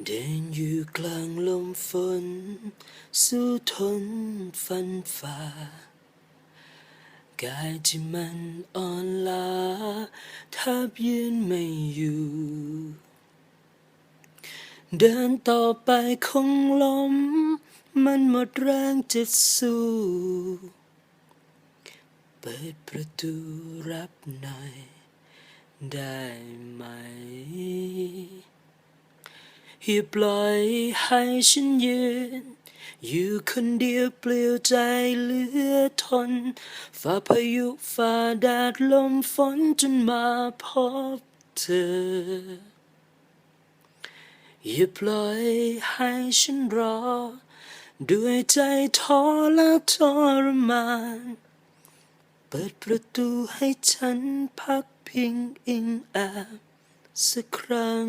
เดินอยู่กลางลมฝน สู้ทนฟันฝ่ากายที่มันอ่อนล้าแทบยืนไม่อยู่ เดินต่อไปคงล้มมันหมดแรงจะสู้ เปิดประตูรับหน่อย ได้ไหม อย่าปล่อยให้ฉันยืน อยู่คนเดียวเปลี่ยวใจเหลือทน ฝ่าพายุฝ่าแดดลมฝนจนมาพบเธอ อย่าปล่อยให้ฉันรอ ด้วยใจท้อและทรมาน เปิดประตูให้ฉันพักพิงอิงแอบสักครั้ง